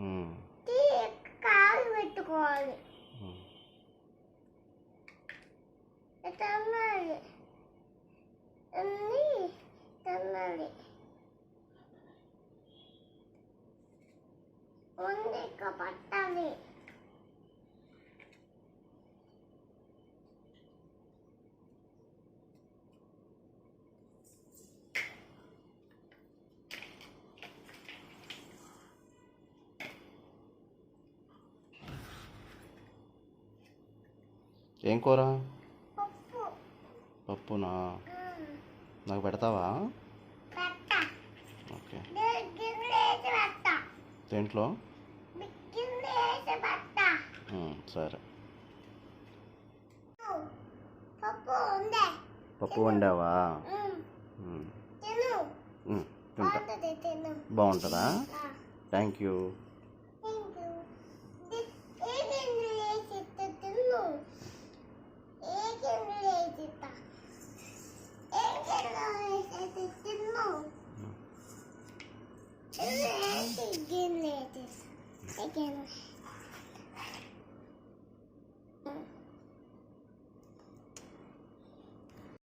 ఉమ్, తీ కాలు పెట్టుకోవాలి ఉమ్. తన్నాలి అన్ని తన్నాలి ఉంది ఇక పట్టాలి ఏం కూర? పప్పు. పప్పునా? నాకు పెడతావా? ఓకే. దేంట్లో? సరే. పప్పు. వండావా? తింటా. బాగుంటుంది. Thank you. Again, ladies. Again.